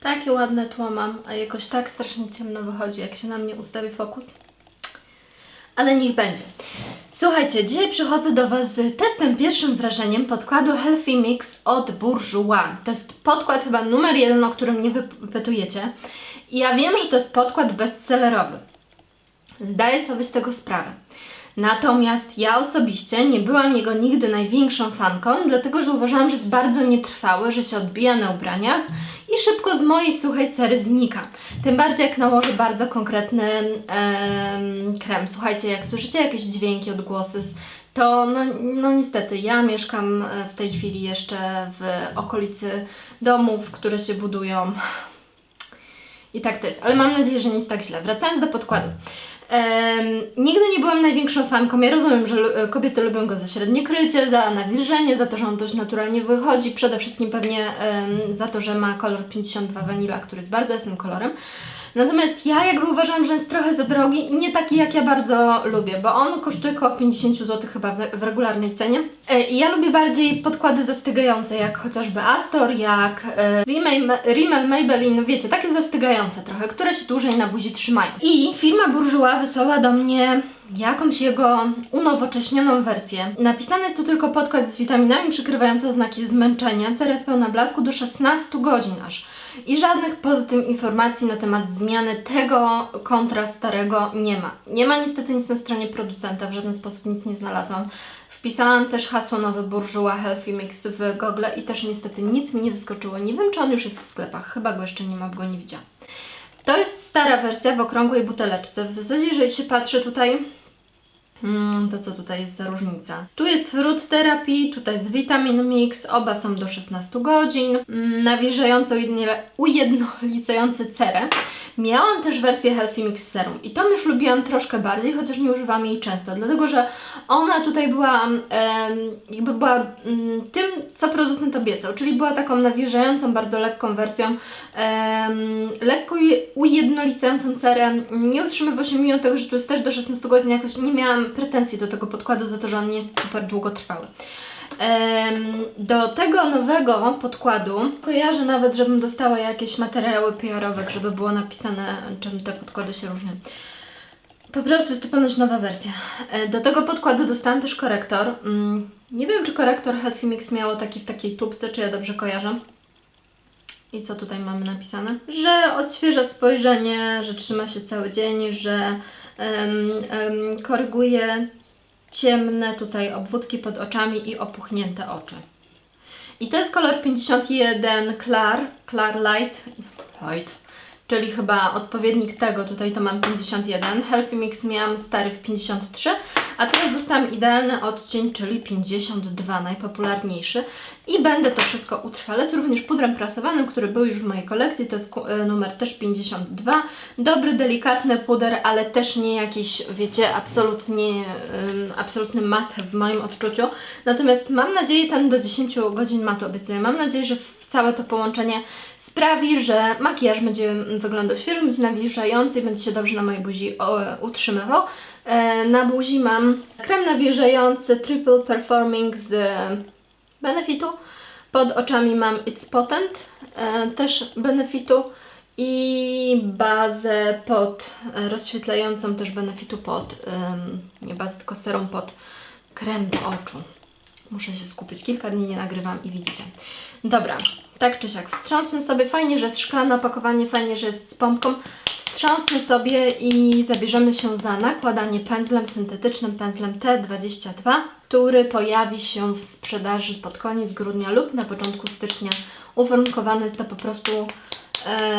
Takie ładne tło mam, a jakoś tak strasznie ciemno wychodzi, jak się na mnie ustawi fokus. Ale niech będzie. Słuchajcie, dzisiaj przychodzę do Was z testem pierwszym wrażeniem podkładu Healthy Mix od Bourjois. To jest podkład chyba numer jeden, o którym mnie wypytujecie. I ja wiem, że to jest podkład bestsellerowy. Zdaję sobie z tego sprawę. Natomiast ja osobiście nie byłam jego nigdy największą fanką, dlatego że uważałam, że jest bardzo nietrwały, że się odbija na ubraniach i szybko z mojej suchej cery znika. Tym bardziej jak nałożę bardzo konkretny em, krem. Słuchajcie, jak słyszycie jakieś dźwięki, odgłosy, to no, no niestety ja mieszkam e, w tej chwili jeszcze w okolicy domów, które się budują. I tak to jest, ale mam nadzieję, że nie jest tak źle. Wracając do podkładu. Em, nigdy nie byłam największą fanką. Ja rozumiem, że e, kobiety lubią go za średnie krycie, za nawilżenie, za to, że on dość naturalnie wychodzi. Przede wszystkim pewnie em, za to, że ma kolor 52 Vanilla, który jest bardzo jasnym kolorem. Natomiast ja jakby uważam, że jest trochę za drogi i nie taki jak ja bardzo lubię, bo on kosztuje około 50 zł chyba w, w regularnej cenie. E, I ja lubię bardziej podkłady zastygające, jak chociażby Astor, jak e, Rimmel, Maybelline, wiecie, takie zastygające trochę, które się dłużej na buzi trzymają. I firma Bourjois wysłała do mnie jakąś jego unowocześnioną wersję. Napisane jest tu tylko podkład z witaminami przykrywający oznaki zmęczenia, jest pełna blasku do 16 godzin aż. I żadnych poza tym informacji na temat zmiany tego kontra starego nie ma. Nie ma niestety nic na stronie producenta, w żaden sposób nic nie znalazłam. Wpisałam też hasło nowy Bourjois Healthy Mix w Google i też niestety nic mi nie wyskoczyło. Nie wiem, czy on już jest w sklepach, chyba go jeszcze nie ma, bo go nie widziałam. To jest stara wersja w okrągłej buteleczce. W zasadzie, jeżeli się patrzy tutaj, mm, to co tutaj jest za różnica? Tu jest fruit therapy, tutaj jest vitamin mix, oba są do 16 godzin, mm, nawilżająco ujednie- ujednolicający cerę. Miałam też wersję Healthy Mix Serum i tą już lubiłam troszkę bardziej, chociaż nie używam jej często, dlatego że ona tutaj była jakby była mm, tym, co producent obiecał, czyli była taką nawilżającą, bardzo lekką wersją, lekko uje- ujednolicającą cerę. Nie utrzymywał się mimo tego, że tu jest też do 16 godzin, jakoś nie miałam pretensji do tego podkładu za to, że on nie jest super długotrwały. Do tego nowego podkładu kojarzę nawet, żebym dostała jakieś materiały PR-owe, żeby było napisane, czym te podkłady się różnią. Po prostu jest to ponoć nowa wersja. E, Do tego podkładu dostałam też korektor. Mm, Nie wiem, czy korektor Healthy Mix miało taki w takiej tubce, czy ja dobrze kojarzę. I co tutaj mamy napisane? Że odświeża spojrzenie, że trzyma się cały dzień, że em, em, koryguje ciemne tutaj obwódki pod oczami i opuchnięte oczy. I to jest kolor 51 Clar, Clar Light, Light, czyli chyba odpowiednik tego, tutaj to mam 51. Healthy Mix miałam stary w 53, a teraz dostałam idealny odcień, czyli 52, najpopularniejszy. I będę to wszystko utrwalać również pudrem prasowanym, który był już w mojej kolekcji, to jest e, numer też 52. Dobry, delikatny puder, ale też nie jakiś, wiecie, absolutnie, absolutny must have w moim odczuciu. Natomiast mam nadzieję, ten do 10 godzin ma to obiecuję. Mam nadzieję, że w całe to połączenie sprawi, że makijaż będzie wyglądał świeżo, będzie nawilżający i będzie się dobrze na mojej buzi utrzymywał. E, na buzi mam krem nawilżający Triple Performing z Benefitu. Pod oczami mam It's Potent, e, też Benefitu i bazę pod e, rozświetlającą też Benefitu pod, nie bazę, tylko serum pod krem do oczu. Muszę się skupić, kilka dni nie nagrywam i widzicie. Dobra, tak czy siak, wstrząsnę sobie, fajnie, że jest szklane opakowanie, fajnie, że jest z pompką. Wstrząsnę sobie i zabierzemy się za nakładanie pędzlem, syntetycznym pędzlem T22, który pojawi się w sprzedaży pod koniec grudnia lub na początku stycznia. Uwarunkowany jest to po prostu e,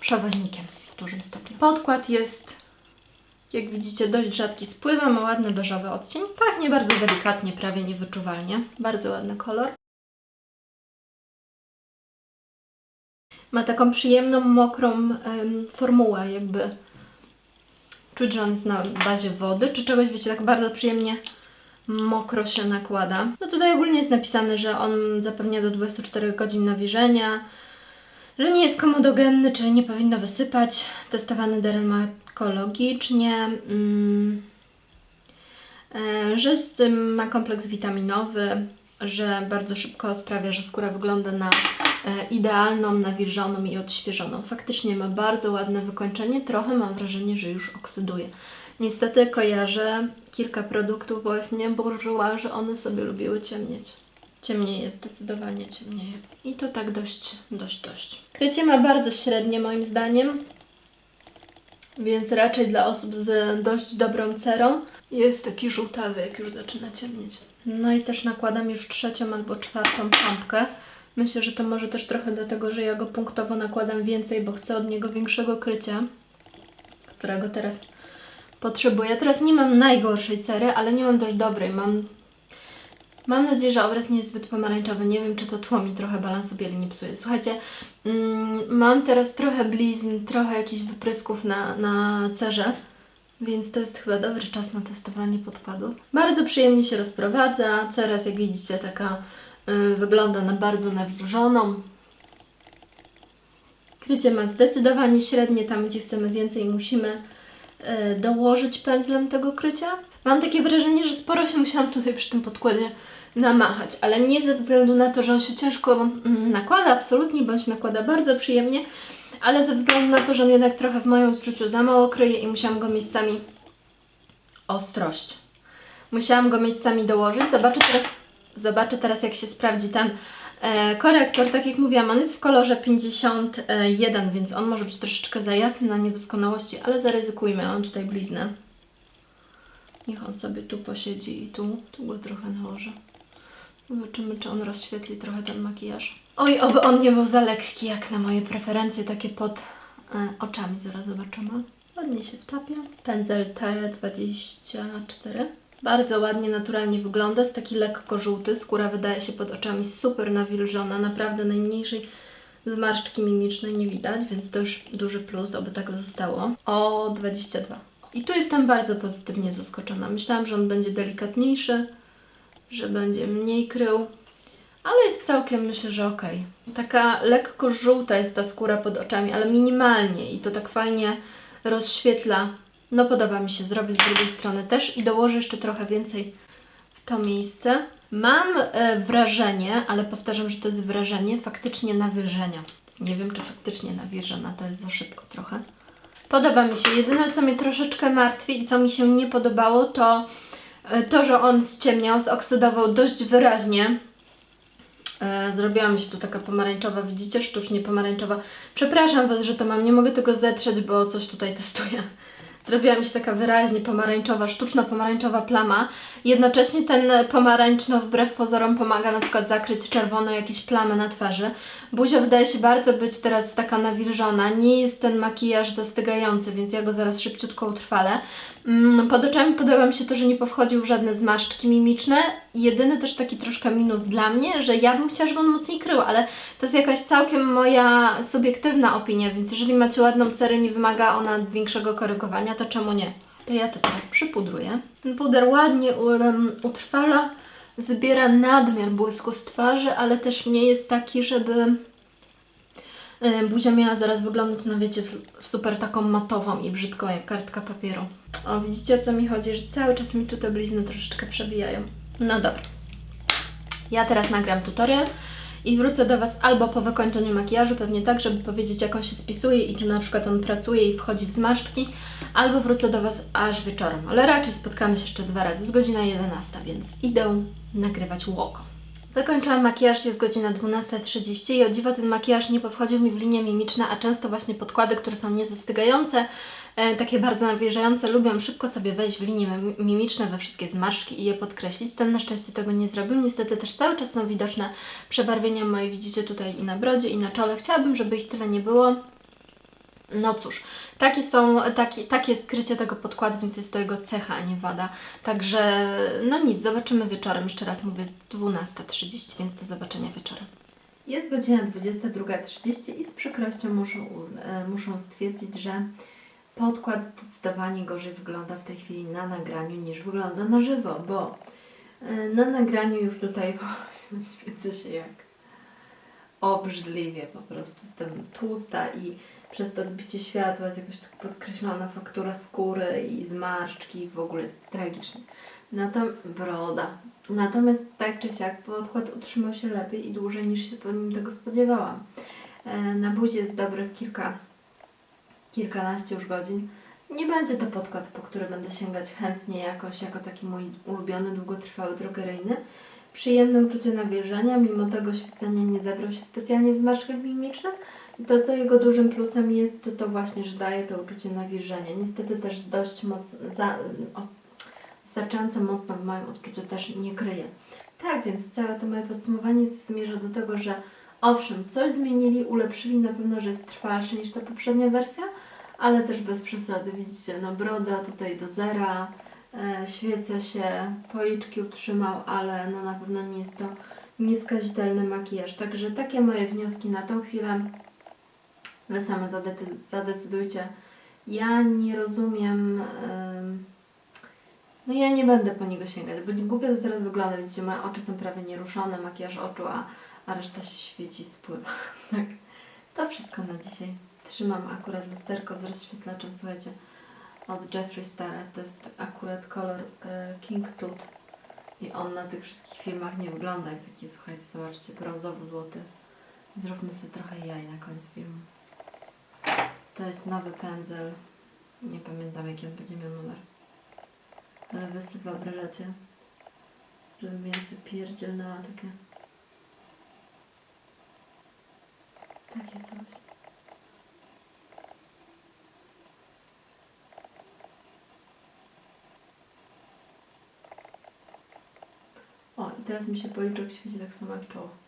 przewoźnikiem w dużym stopniu. Podkład jest jak widzicie, dość rzadki z pływem, ma ładny beżowy odcień. Pachnie bardzo delikatnie, prawie niewyczuwalnie. Bardzo ładny kolor. Ma taką przyjemną, mokrą em, formułę, jakby czuć, że on jest na bazie wody, czy czegoś, wiecie, tak bardzo przyjemnie mokro się nakłada. No tutaj ogólnie jest napisane, że on zapewnia do 24 godzin nawilżenia, że nie jest komodogenny, czyli nie powinno wysypać, testowany dermatologicznie, mm, e, że z tym ma kompleks witaminowy, że bardzo szybko sprawia, że skóra wygląda na idealną, nawilżoną i odświeżoną. Faktycznie ma bardzo ładne wykończenie, trochę mam wrażenie, że już oksyduje. Niestety kojarzę kilka produktów właśnie Bourjois, że one sobie lubiły ciemnieć. Ciemnieje, zdecydowanie ciemnieje. I to tak dość, dość, dość. Krycie ma bardzo średnie moim zdaniem, więc raczej dla osób z dość dobrą cerą. Jest taki żółtawy, jak już zaczyna ciemnieć. No i też nakładam już trzecią albo czwartą pompkę. Myślę, że to może też trochę dlatego, że ja go punktowo nakładam więcej, bo chcę od niego większego krycia, którego teraz potrzebuję. Teraz nie mam najgorszej cery, ale nie mam też dobrej. Mam, mam nadzieję, że obraz nie jest zbyt pomarańczowy. Nie wiem, czy to tło mi trochę balansu bieli nie psuje. Słuchajcie, mm, mam teraz trochę blizn, trochę jakichś wyprysków na, na cerze. Więc to jest chyba dobry czas na testowanie podkładów. Bardzo przyjemnie się rozprowadza. Teraz, jak widzicie, taka wygląda na bardzo nawilżoną. Krycie ma zdecydowanie średnie, tam gdzie chcemy więcej musimy y, dołożyć pędzlem tego krycia. Mam takie wrażenie, że sporo się musiałam tutaj przy tym podkładzie namachać, ale nie ze względu na to, że on się ciężko mm, nakłada, absolutnie, bądź nakłada bardzo przyjemnie, ale ze względu na to, że on jednak trochę w moim odczuciu za mało kryje i musiałam go miejscami ostrość. Musiałam go miejscami dołożyć. Zobaczę teraz, zobaczę teraz jak się sprawdzi ten e, korektor. Tak jak mówiłam, on jest w kolorze 51, więc on może być troszeczkę za jasny na niedoskonałości, ale zaryzykujmy. Mam tutaj bliznę. Niech on sobie tu posiedzi i tu, tu go trochę nałożę. Zobaczymy, czy on rozświetli trochę ten makijaż. Oj, oby on nie był za lekki, jak na moje preferencje, takie pod e, oczami. Zaraz zobaczymy. Ładnie się wtapia. Pędzel T24. Bardzo ładnie, naturalnie wygląda. Jest taki lekko żółty. Skóra wydaje się pod oczami super nawilżona. Naprawdę najmniejszej zmarszczki mimicznej nie widać, więc to już duży plus, oby tak zostało. O 22. I tu jestem bardzo pozytywnie zaskoczona. Myślałam, że on będzie delikatniejszy, że będzie mniej krył, ale jest całkiem, myślę, że ok. Taka lekko żółta jest ta skóra pod oczami, ale minimalnie i to tak fajnie rozświetla. No podoba mi się, zrobię z drugiej strony też i dołożę jeszcze trochę więcej w to miejsce. Mam e, wrażenie, ale powtarzam, że to jest wrażenie faktycznie nawilżenia. Nie wiem, czy faktycznie nawilżona, to jest za szybko trochę. Podoba mi się. Jedyne, co mnie troszeczkę martwi i co mi się nie podobało, to e, to, że on ściemniał, zoksydował dość wyraźnie. E, Zrobiła mi się tu taka pomarańczowa, widzicie, sztucznie pomarańczowa. Przepraszam Was, że to mam, nie mogę tego zetrzeć, bo coś tutaj testuję. Zrobiła mi się taka wyraźnie pomarańczowa, sztuczno-pomarańczowa plama. Jednocześnie ten pomarańcz, no wbrew pozorom, pomaga na przykład zakryć czerwone jakieś plamy na twarzy. Buzia wydaje się bardzo być teraz taka nawilżona. Nie jest ten makijaż zastygający, więc ja go zaraz szybciutko utrwalę. Mm, Pod oczami podoba mi się to, że nie powchodził w żadne zmarszczki mimiczne. Jedyny też taki troszkę minus dla mnie, że ja bym chciała, żeby on mocniej krył, ale to jest jakaś całkiem moja subiektywna opinia, więc jeżeli macie ładną cerę, nie wymaga ona większego korygowania, to czemu nie? To ja to teraz przypudruję. Puder ładnie um, utrwala, zbiera nadmiar błysku z twarzy, ale też nie jest taki, żeby y, buzia miała zaraz wyglądać, no wiecie, super taką matową i brzydką jak kartka papieru. O, widzicie o co mi chodzi, że cały czas mi tu te blizny troszeczkę przebijają. No dobra. Ja teraz nagram tutorial i wrócę do Was albo po wykończeniu makijażu, pewnie tak, żeby powiedzieć jak on się spisuje i czy na przykład on pracuje i wchodzi w zmarszczki, albo wrócę do Was aż wieczorem, ale raczej spotkamy się jeszcze dwa razy, jest godzina 11, więc idę nagrywać łoko. Zakończyłam makijaż, jest godzina 12.30 i o dziwo ten makijaż nie powchodził mi w linie mimiczne, a często właśnie podkłady, które są niezastygające, takie bardzo nawilżające, lubią szybko sobie wejść w linie mim- mimiczne, we wszystkie zmarszczki i je podkreślić. Ten na szczęście tego nie zrobił. Niestety też cały czas są widoczne przebarwienia moje, widzicie tutaj i na brodzie, i na czole. Chciałabym, żeby ich tyle nie było. No cóż, takie są, taki, takie jest krycie tego podkładu, więc jest to jego cecha, a nie wada. Także, no nic, zobaczymy wieczorem. Jeszcze raz mówię, jest 12.30, więc do zobaczenia wieczorem. Jest godzina 22.30 i z przykrością muszę, e, muszę stwierdzić, że podkład zdecydowanie gorzej wygląda w tej chwili na nagraniu niż wygląda na żywo, bo e, na nagraniu już tutaj świecę się jak obrzydliwie po prostu. Jestem tłusta i przez to odbicie światła jest jakoś tak podkreślona faktura skóry i zmarszczki w ogóle jest tragicznie. To broda. Natomiast tak czy siak podkład utrzymał się lepiej i dłużej niż się po nim tego spodziewałam. E, Na buzi jest dobrych kilka, kilkanaście już godzin. Nie będzie to podkład, po który będę sięgać chętnie jakoś, jako taki mój ulubiony, długotrwały drogeryjny. Przyjemne uczucie nawilżenia, mimo tego świecenia nie zebrał się specjalnie w zmarszczkach mimicznych. I to, co jego dużym plusem jest, to, to właśnie, że daje to uczucie nawilżenia. Niestety też dość mocno, wystarczająco mocno w moim odczuciu też nie kryje. Tak więc całe to moje podsumowanie zmierza do tego, że owszem, coś zmienili, ulepszyli na pewno, że jest trwalszy niż ta poprzednia wersja, ale też bez przesady. Widzicie, no broda tutaj do zera, e, świeca się, policzki utrzymał, ale no na pewno nie jest to nieskazitelny makijaż. Także takie moje wnioski na tą chwilę. Wy same zadecydujcie. Ja nie rozumiem... em, no ja nie będę po niego sięgać, bo głupio to teraz wygląda. Widzicie, moje oczy są prawie nieruszone, makijaż oczu, a, a reszta się świeci, spływa. tak. To wszystko na dzisiaj. Trzymam akurat lusterko z rozświetlaczem, słuchajcie, od Jeffree Star. To jest akurat kolor e, King Tooth. I on na tych wszystkich filmach nie wygląda jak taki, słuchajcie, zobaczcie, brązowo-złoty. Zróbmy sobie trochę jaj na koniec filmu. To jest nowy pędzel. Nie pamiętam jaki on będzie miał numer. Ale wy sobie wyobrażacie, żebym ja sobie pierdzielnęła takie... Takie coś. O, i teraz mi się policzek świeci tak samo jak czoło.